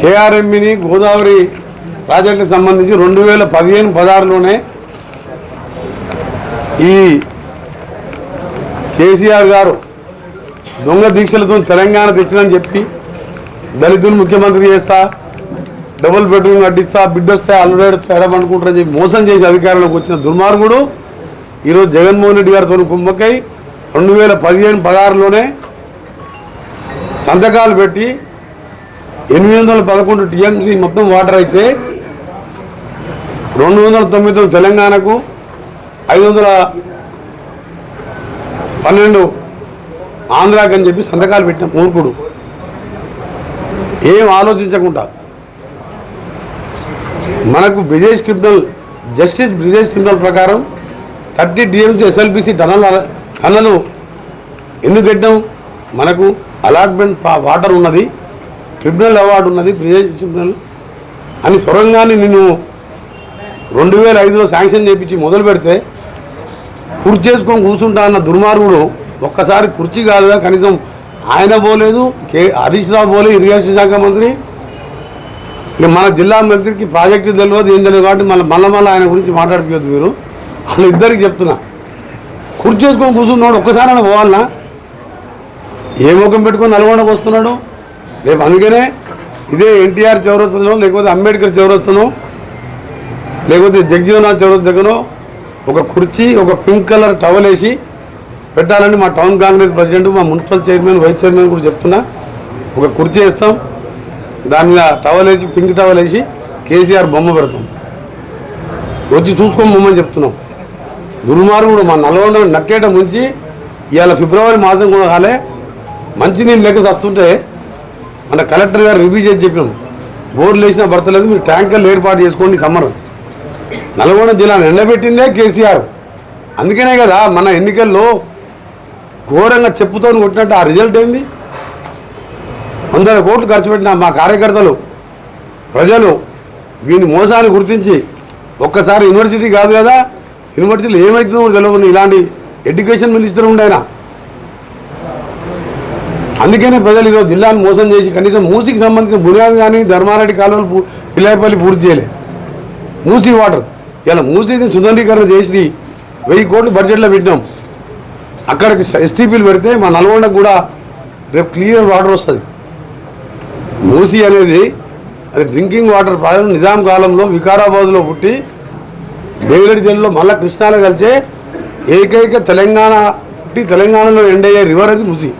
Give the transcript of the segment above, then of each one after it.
కేఆర్ఎంఈని గోదావరి ప్రాజెక్టుకు సంబంధించి రెండు వేల పదిహేను పదహారులోనే ఈ కేసీఆర్ గారు దొంగ దీక్షలతో తెలంగాణ తెచ్చినని చెప్పి దళితులు ముఖ్యమంత్రి చేస్తా డబుల్ బెడ్రూమ్ కట్టిస్తా బిడ్డొస్తే వస్తే అల్లుడేడు ఎడమనుకుంటారని చెప్పి మోసం చేసి అధికారంలోకి వచ్చిన దుర్మార్గుడు ఈరోజు జగన్మోహన్ రెడ్డి గారితో కుమ్మక్కై రెండు వేల పదిహేను పదహారులోనే సంతకాలు పెట్టి ఎనిమిది వందల పదకొండు టీఎంసీ మొత్తం వాటర్ అయితే రెండు వందల తొమ్మిది తెలంగాణకు ఐదు వందల పన్నెండు ఆంధ్రాకి అని చెప్పి సంతకాలు పెట్టిన మూర్ఖుడు. ఏం ఆలోచించకుండా. మనకు Brijesh tribunal justice Brijesh tribunal ప్రకారం thirty DMC SLBC tunnel tunnel ఎందుకు పెట్టాం మనకు అలాట్మెంట్ వాటర్ ఉన్నది. ట్రిబ్యునల్ అవార్డు ఉన్నది బ్రిజేష్ ట్రిబ్యునల్. అని సొరంగాన్ని నేను రెండు వేల ఐదులో శాంక్షన్ చేయించి మొదలు పెడితే కుర్చీ చేసుకొని కూర్చుంటా అన్న దుర్మార్గుడు ఒక్కసారి కుర్చీ కాదుగా కనీసం ఆయన పోలేదు కే హరీష్ రావు పోలేదు ఇరిగేషన్ శాఖ మంత్రి. ఇక మన జిల్లా మంత్రికి ప్రాజెక్టు తెలియదు ఏం తెలియదు కాబట్టి మళ్ళీ మళ్ళీ మళ్ళీ ఆయన గురించి మాట్లాడిపోయద్దు మీరు. అసలు ఇద్దరికి చెప్తున్నా. కుర్చీ చేసుకొని కూర్చున్నాడు ఒక్కసారి ఆయన పోవాలనా? ఏ ముఖం పెట్టుకొని నల్గొండకు వస్తున్నాడు? రేపు అందుకనే ఇదే ఎన్టీఆర్ చౌరస్తలో లేకపోతే అంబేద్కర్ చౌరస్తనో లేకపోతే జగ్జీవనాథ్ చౌరస్ దగ్గర ఒక కుర్చీ ఒక పింక్ కలర్ టవల్ వేసి పెట్టాలని మా టౌన్ కాంగ్రెస్ ప్రెసిడెంట్ మా మున్సిపల్ చైర్మన్ వైస్ చైర్మన్ కూడా చెప్తున్నా. ఒక కుర్చీ వేస్తాం దాని మీద టవల్ వేసి పింక్ టవల్ వేసి కేసీఆర్ బొమ్మ పెడతాం. వచ్చి చూసుకొని బొమ్మని చెప్తున్నాం. దుర్మార్గుడు మా నల్గొండ నక్కేట ముంచి ఇవాళ ఫిబ్రవరి మాసం కూడా కాలే మంచినీళ్ళు లెక్క వస్తుంటే మన కలెక్టర్ గారు రివ్యూ చేసి చెప్పినాం. బోర్లు వేసినా భర్తలేదు మీరు ట్యాంకర్లు ఏర్పాటు చేసుకోండి సమ్మర్. నల్గొండ జిల్లాను ఎండబెట్టిందే కేసీఆర్. అందుకనే కదా మన ఎన్నికల్లో ఘోరంగా చెప్పుతో కొట్టినట్టు ఆ రిజల్ట్ ఏంది? వందల కోట్లు ఖర్చు పెట్టిన మా కార్యకర్తలు ప్రజలు వీని మోసాన్ని గుర్తించి ఒక్కసారి యూనివర్సిటీ కాదు కదా యూనివర్సిటీలో ఏమవుతుందో కూడా తెలియదు ఇలాంటి ఎడ్యుకేషన్ మినిస్టర్ ఉండేనా అందుకనే ప్రజలు ఈరోజు జిల్లాను మోసం చేసి కనీసం మూసికి సంబంధించిన బునియాదు కానీ ధర్మారెడ్డి కాలువలు పూ- పిల్లాయపల్లి పూర్తి చేయలేదు మూసీ వాటర్. ఇలా మూసీని సుందరీకరణ చేసి వెయ్యి కోట్లు బడ్జెట్లో పెట్టినాం. అక్కడికి ఎస్టీపీలు పెడితే మా నల్గొండకు కూడా రేపు క్లియర్ వాటర్ వస్తుంది. మూసీ అనేది అది డ్రింకింగ్ వాటర్ ప్రాజెక్ట్ నిజాం కాలంలో వికారాబాద్లో పుట్టి బేగిరెడ్డి జిల్లాలో మళ్ళా కృష్ణాలో కలిసే ఏకైక తెలంగాణ పుట్టి తెలంగాణలో ఎండయ్యే రివర్ అది మూసీ.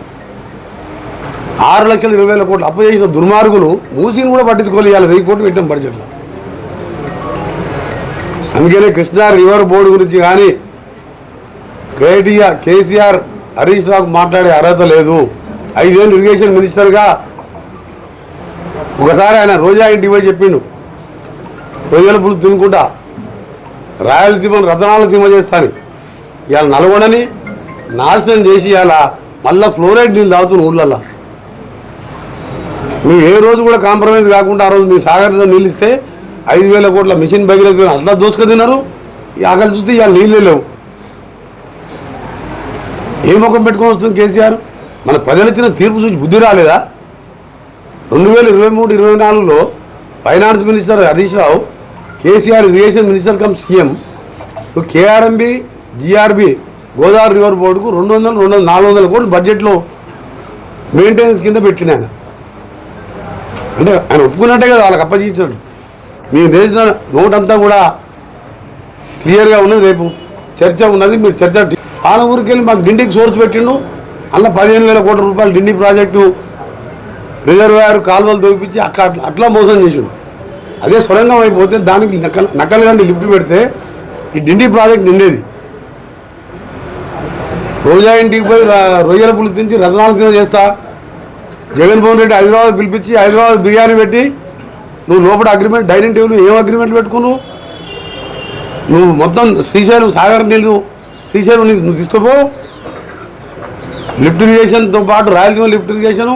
ఆరు లక్షల ఇరవై వేల కోట్లు అప్పు చేసిన దుర్మార్గులు మూసీని కూడా పట్టించుకోవాలి ఇవాళ వెయ్యి కోట్లు పెట్టాం బడ్జెట్లో. అందుకనే కృష్ణా రివర్ బోర్డు గురించి కానీ కేటీఆర్ కేసీఆర్ హరీష్ రావుకు మాట్లాడే అర్హత లేదు. ఐదేళ్ళు ఇరిగేషన్ మినిస్టర్గా ఒకసారి ఆయన రోజా ఇంటికి పోయి చెప్పిండు. రొయ్యల పులుసు తినుకుంటా. రాయలసీమను రతనాలసీమ చేస్తాను. ఇవాళ నల్గొండని నాశనం చేసి ఇవాళ మళ్ళీ ఫ్లోరైడ్ నీళ్ళు తాగుతున్న ఊళ్ళల్లో మేము ఏ రోజు కూడా కాంప్రమైజ్ కాకుండా ఆ రోజు మీ సాగర్తో నీళ్ళు ఇస్తే ఐదు వేల కోట్ల మిషన్ భగీరథ అట్లా దోసుక తిన్నారు. ఆకలి చూస్తే ఇవాళ నీళ్ళే లేవు. ఏ ముఖం పెట్టుకొని వస్తుంది కేసీఆర్? మన ప్రజలు ఇచ్చిన తీర్పు చూసి బుద్ధి రాలేదా? రెండు వేల ఇరవై మూడు ఇరవై నాలుగులో finance minister Harish Rao KCR irrigation minister cum CM KRMB GRB Godavari river బోర్డుకు రెండు వందలు రెండు వందల నాలుగు వందల కోట్లు బడ్జెట్లో మెయింటెనెన్స్ కింద పెట్టినాను అంటే ఆయన ఒప్పుకున్నట్టే కదా వాళ్ళకి అప్పగించాడు. మీరు వేసిన నోటంతా అంతా కూడా క్లియర్గా ఉన్నది రేపు. చర్చ ఉన్నది మీరు చర్చ ఆన ఊరికి వెళ్ళి మాకు డిండికి సోర్స్ పెట్టిండు. అందులో పదిహేను వేల కోట్ల రూపాయలు డిండి ప్రాజెక్టు రిజర్వాయర్ కాలువలు తోపించి అక్కడ అట్లా- అట్లా మోసం చేసిండు. అదే సొరంగం అయిపోతే దానికి నకల్ నకలు లిఫ్ట్ పెడితే ఈ డిండి ప్రాజెక్ట్ నిండేది. రోజా ఇంటికి పోయి రొయ్యల పులుసు తించి రతనాలు చేస్తా. జగన్మోహన్ రెడ్డి హైదరాబాద్ పిలిపించి హైదరాబాద్ బిర్యానీ పెట్టి నువ్వు లోపల అగ్రిమెంట్ డైనింగ్ టేబుల్ ఏం అగ్రిమెంట్ పెట్టుకున్నావు? నువ్వు మొత్తం శ్రీశైలం సాగర్ నీళ్ళు శ్రీశైలం నీళ్ళు నువ్వు తీసుకోపో. లిఫ్ట్ ఇరిగేషన్తో పాటు రాయలసీమ లిఫ్ట్ ఇరిగేషను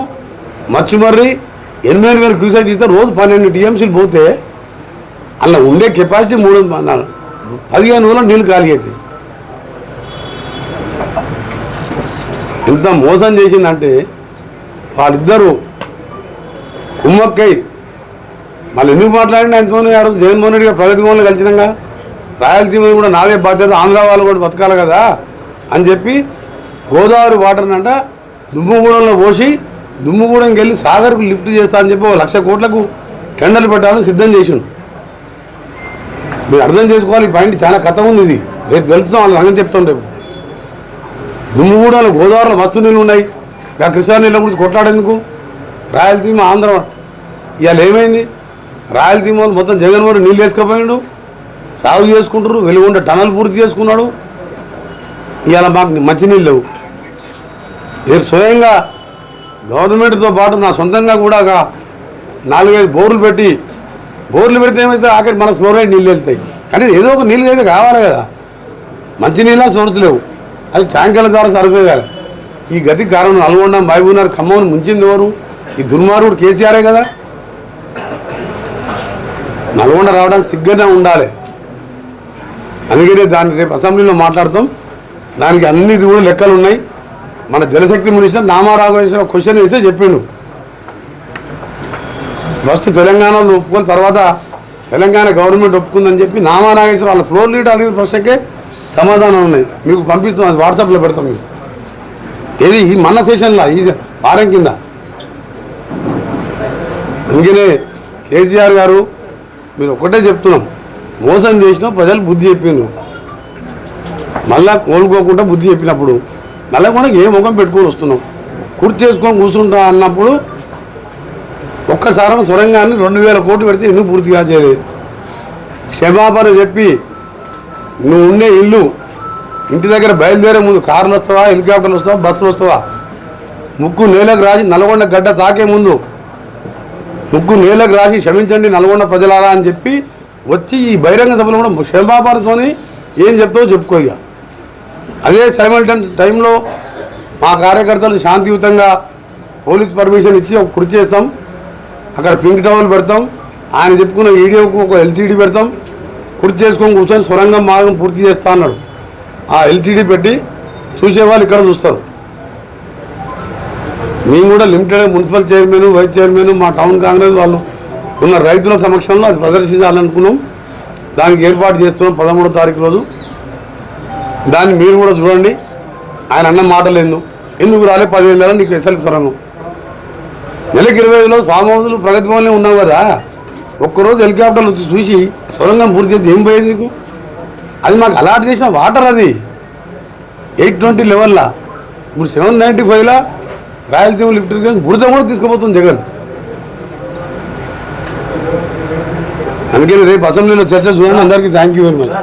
మచ్చిమర్రి ఎనిమిది వేల క్యూసెక్ ఇస్తే రోజు పన్నెండు టీఎంసీలు పోతే అలా ఉండే కెపాసిటీ మూడు వందల- పదిహేను వేల నీళ్ళు ఖాళీ అవుతాయి ఇంత మోసం చేసిందంటే వాళ్ళిద్దరూ కుమ్మక్కై మళ్ళీ ఎందుకు మాట్లాడినా ఎంతో ఆ రోజు జగన్మోహన్ రెడ్డి గారు ప్రగతి భవన్లో కలిసినాగా? రాయలసీమ కూడా నాదే బాధ్యత ఆంధ్ర వాళ్ళు కూడా బతకాలి కదా అని చెప్పి గోదావరి వాటర్ని అంట దుమ్ముగూడెంలో పోసి దుమ్ముగూడెంకి వెళ్ళి సాగర్కు లిఫ్ట్ చేస్తా అని చెప్పి ఒక లక్ష కోట్లకు టెండర్లు పెట్టాలని సిద్ధం చేసిండు. మీరు అర్థం చేసుకోవాలి ఈ పాయింట్ చాలా కథ ఉంది ఇది. రేపు తెలుస్తాం వాళ్ళు రంగం చెప్తాం రేపు. దుమ్ముగూడలో గోదావరిలో మస్తు నీళ్ళు ఉన్నాయి. ఆ కృష్ణా నీళ్ళ గురించి కొట్లాడేందుకు? రాయలసీమ ఆంధ్ర ఇవాళ ఏమైంది? రాయలసీమ వాళ్ళు మొత్తం జగన్మోహన్ రెడ్డి నీళ్ళు వేసుకపోయాడు. సాగు చేసుకుంటారు వెలుగుండ టనల్ పూర్తి చేసుకున్నాడు. ఇవాళ మాకు మంచినీళ్ళు లేవు. రేపు స్వయంగా గవర్నమెంట్తో పాటు నా సొంతంగా కూడా ఒక నాలుగైదు బోర్లు పెట్టి బోర్లు పెడితే ఏమైతే ఆఖరి మనకు ఫ్లోరైడ్ నీళ్ళు వెళ్తాయి. కానీ ఏదో ఒక నీళ్ళు అయితే కావాలి కదా. మంచి నీళ్ళ సోర్స్ లేవు. అది ట్యాంకర్ల ద్వారా సరిపోయాలి ఈ గతి కారణం నల్గొండ మహబూబ్నగర్ ఖమ్మం ముంచింది ఎవరు? ఈ దుర్మార్గుడు కేసీఆరే కదా. నల్గొండ రావడానికి సిగ్గుగా ఉండాలి. అందుకనే దాన్ని రేపు అసెంబ్లీలో మాట్లాడతాం. దానికి అన్ని కూడా లెక్కలు ఉన్నాయి. మన జలశక్తి మినిస్టర్ నామారాఘవేశ్వర క్వశ్చన్ వేస్తే చెప్పిండు. ఫస్ట్ తెలంగాణలో ఒప్పుకొని తర్వాత తెలంగాణ గవర్నమెంట్ ఒప్పుకుందని చెప్పి నామానాగేశ్వర వాళ్ళ ఫ్లోర్ లీడర్ అడిగిన ప్రశ్నకే సమాధానం ఉన్నాయి. మీకు పంపిస్తాం అది వాట్సాప్లో పెడతాం మీకు. ఏది? ఈ మన సెషన్లో ఈ వారం కింద? అందుకనే కేసీఆర్ గారు మీరు ఒకటే చెప్తున్నాం. మోసం చేసినా ప్రజలు బుద్ధి చెప్పిండు మళ్ళా కోలుకోకుండా బుద్ధి చెప్పినప్పుడు మళ్ళీ కూడా ఏ ముఖం పెట్టుకొని వస్తున్నాం. కుర్తి చేసుకొని కూర్చుంటా అన్నప్పుడు ఒక్కసారి సొరంగాన్ని రెండు వేల కోట్లు పెడితే ఎందుకు పూర్తిగా చేయలేదు? క్షమాపణ చెప్పి నువ్వు ఉండే ఇల్లు ఇంటి దగ్గర బయలుదేరే ముందు కార్లు వస్తావా హెలికాప్టర్లు వస్తావా బస్సులు వస్తావా? ముక్కు నేలకు రాసి నల్గొండ గడ్డ తాకే ముందు. ముగ్గు నేలకు రాసి క్షమించండి నల్గొండ ప్రజలారా అని చెప్పి వచ్చి ఈ బహిరంగ సభలో కూడా క్షమాపణతోని ఏం చెప్తావో చెప్పుకో ఇక. అదే సైమల్టన్ టైంలో మా కార్యకర్తలు శాంతియుతంగా పోలీస్ పర్మిషన్ ఇచ్చి ఒక కృషి చేస్తాం. అక్కడ పింక్ టవల్ పెడతాం. ఆయన చెప్పుకున్న వీడియోకు ఒక ఎల్సీడీ పెడతాం. పూర్తి చేసుకొని కూర్చొని సొరంగం మార్గం పూర్తి చేస్తా అన్నాడు. ఆ ఎల్సీడీ పెట్టి చూసేవాళ్ళు ఇక్కడ చూస్తారు. మేము కూడా limited municipal chairman vice chairman మా టౌన్ కాంగ్రెస్ వాళ్ళు ఉన్న రైతుల సమక్షంలో అది ప్రదర్శించాలనుకున్నాం. దానికి ఏర్పాటు చేస్తున్నాం పదమూడో తారీఖు రోజు. దాన్ని మీరు కూడా చూడండి. ఆయన అన్న మాటలేదు ఎందుకు ఎందుకు రాలే? పదివేలు నెలలు నీకు ఎస్ఎల్కి సొరంగం. నెలకి ఇరవై ఐదులో ఫామ్ హౌస్లు ప్రగతి భవన్లో ఉన్నావు కదా. ఒక్కరోజు హెలికాప్టర్లు వచ్చి చూసి సొరంగం పూర్తి చేసి ఏం పోయేది నీకు? అది మాకు అలాట్ చేసిన వాటర్ అది. ఎయిట్ ట్వంటీ లెవెల్లా. ఇప్పుడు సెవెన్ నైంటీ ఫైవ్లా రాయలసీమ లిఫ్ట్ బురద కూడా తీసుకుపోతుంది జగన్. అందుకని రేపు అసెంబ్లీలో చర్చ చూడండి. అందరికీ థ్యాంక్ యూ వెరీ మచ్